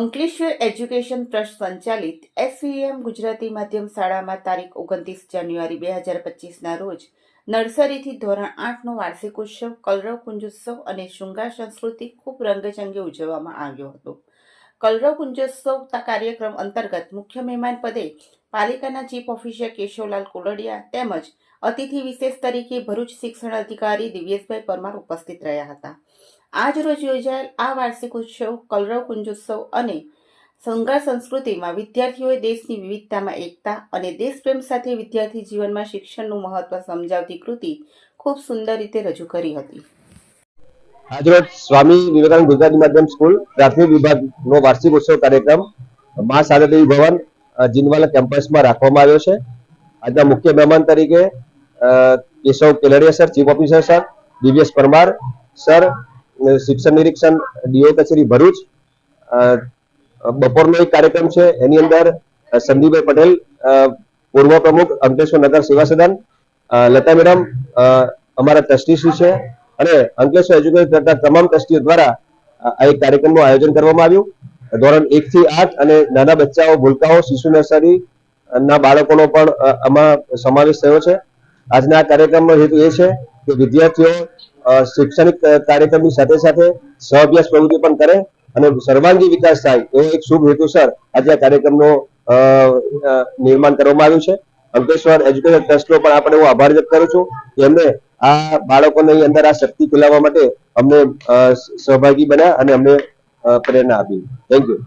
Ankleshwar education trust સંચાલિત SVM Gujarati માધ્યમ શાળામાં તારીખ ઓગણત્રીસ જાન્યુઆરી બે હજાર પચીસના રોજ નર્સરીથી ધોરણ આઠનો વાર્ષિક ઉત્સવ કલરવ કુંજોત્સવ અને શૃંગાર સંસ્કૃતિ ખૂબ રંગચંગે ઉજવવામાં આવ્યો હતો. કલરવ કુંજોત્સવ કાર્યક્રમ અંતર્ગત મુખ્ય મહેમાન પદે પાલિકાના ચીફ ઓફિસર કેશવલાલ કોલડિયા તેમજ અતિથિ વિશેષ તરીકે ભરૂચ શિક્ષણ અધિકારી દિવ્યેશભાઈ પરમાર ઉપસ્થિત રહ્યા હતા. આજ રોજ યોજાયેલ આ વાર્ષિક ઉત્સવ કલરવ કુંજોત્સવ અને સંઘાર સંસ્કૃતિમાં વિદ્યાર્થીઓએ દેશની વિવિધતામાં એકતા અને દેશપ્રેમ સાથે વિદ્યાર્થી જીવનમાં શિક્ષણનું મહત્વ સમજાવતી કૃતિ ખૂબ સુંદર રીતે રજૂ કરી હતી. આજરોજ સ્વામી વિવેકાનંદ ગુજરાતી માધ્યમ સ્કૂલ પ્રાથમિક વિભાગનો વાર્ષિક ઉત્સવ કાર્યક્રમ મા સાદાદેવી ભવન જીનવાલા કેમ્પસમાં રાખવામાં આવ્યો છે. આજના મુખ્ય મહેમાન તરીકે Keshav Keladiya sir, chief officer sir, Divyesh Parmar sir શિક્ષણ નિરીક્ષણ ડીઓ કચેરી ભરૂચ બપોરનો એક કાર્યક્રમ છે. એની અંદર સંદીપભાઈ પટેલ પૂર્વ પ્રમુખ, અંકલેશ્વર નગર સેવા સદન લતા મેડમ અમારા ટ્રસ્ટીશ્રી છે અને અંકલેશ્વર એજ્યુકેશન કરતા તમામ ટ્રસ્ટીઓ દ્વારા આ એક કાર્યક્રમનું આયોજન કરવામાં આવ્યું. ધોરણ એક થી આઠ અને નાના બચ્ચાઓ, ભૂલકાઓ, શિશુ નર્સરી, ના બાળકોનો પણ આમાં સમાવેશ થયો છે. આજના આ કાર્યક્રમનો હેતુ એ છે કે વિદ્યાર્થીઓ શૈક્ષણિક કાર્યક્રમની સાથે સાથે સહઅભ્યાસ પ્રવૃત્તિ પણ કરે અને સર્વાંગી વિકાસ થાય એ એક શુભ હેતુસર આજે આ કાર્યક્રમનું નિર્માણ કરવામાં આવ્યું છે. અંકલેશ્વર એજ્યુકેશન ટ્રસ્ટનો પણ આપણે હું આભાર વ્યક્ત કરું છું કે એમને આ બાળકોની અંદર આ શક્તિ ફેલાવવા માટે અમને સહભાગી બન્યા અને અમને પ્રેરણા આપી. Thank you